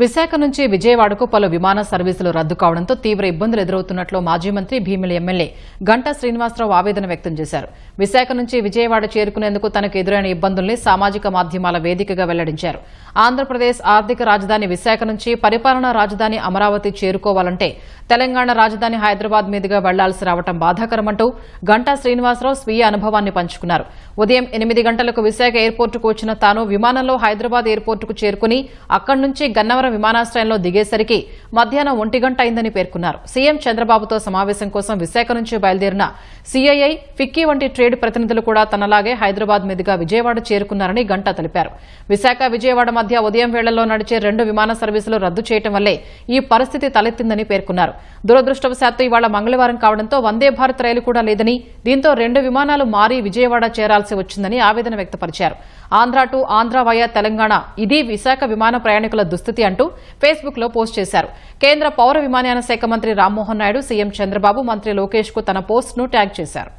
విశాఖ నుంచి విజయవాడకు పలు విమాన సర్వీసులు రద్దు కావడంతో తీవ్ర ఇబ్బందులు ఎదురవుతున్నట్లు మాజీ మంత్రి భీమిలి ఎమ్మెల్యే గంటా శ్రీనివాసరావు ఆవేదన వ్యక్తం చేశారు. విశాఖ నుంచి విజయవాడ చేరుకునేందుకు తనకు ఎదురైన ఇబ్బందుల్ని సామాజిక మాధ్యమాల వేదికగా వెల్లడించారు. ఆంధ్రప్రదేశ్ ఆర్థిక రాజధాని విశాఖ నుంచి పరిపాలనా రాజధాని అమరావతి చేరుకోవాలంటే తెలంగాణ రాజధాని హైదరాబాద్ మీదుగా వెళ్ళాల్సి రావడం బాధాకరమంటూ గంటా శ్రీనివాసరావు స్వీయ అనుభవాన్ని పంచుకున్నారు. ఉదయం ఎనిమిది గంటలకు విశాఖ ఎయిర్పోర్టుకు వచ్చిన తాను విమానంలో హైదరాబాద్ ఎయిర్పోర్టుకు చేరుకుని అక్కడి నుంచి గన్నవరం విమానాశ్రయంలో దిగేసరికి మధ్యాహ్నం ఒంటి గంట అయిందని పేర్కొన్నారు. సీఎం చంద్రబాబుతో సమావేశం కోసం విశాఖ నుంచి బయలుదేరిన సీఐఐ ఫిక్కీ వంటి ట్రేడ్ ప్రతినిధులు కూడా తనలాగే హైదరాబాద్ మీదుగా విజయవాడ చేరుకున్నారని గంటా తెలిపారు. విశాఖ విజయవాడ మధ్య ఉదయం వేళల్లో నడిచే రెండు విమాన సర్వీసులు రద్దు చేయడం వల్లే ఈ పరిస్థితి తలెత్తిందని పేర్కొన్నారు. దురదృష్టవశాత్తు ఇవాళ మంగళవారం కావడంతో వందే భారత్ రైలు కూడా లేదని దీంతో రెండు విమానాలు మారి విజయవాడ చేరాల్సి వచ్చిందని ఆవేదన వ్యక్తపరిచారు. ఆంధ్ర టు ఆంధ్ర వయా తెలంగాణ ఇది విశాఖ విమాన ప్రయాణికుల దుస్థితి అంటూ ఫేస్బుక్లో పోస్ట్ చేశారు. కేంద్ర పౌర విమానయాన శాఖ మంత్రి రామ్మోహన్ నాయుడు సీఎం చంద్రబాబు మంత్రి లోకేష్కు తన పోస్ట్ను ట్యాగ్ చేశారు.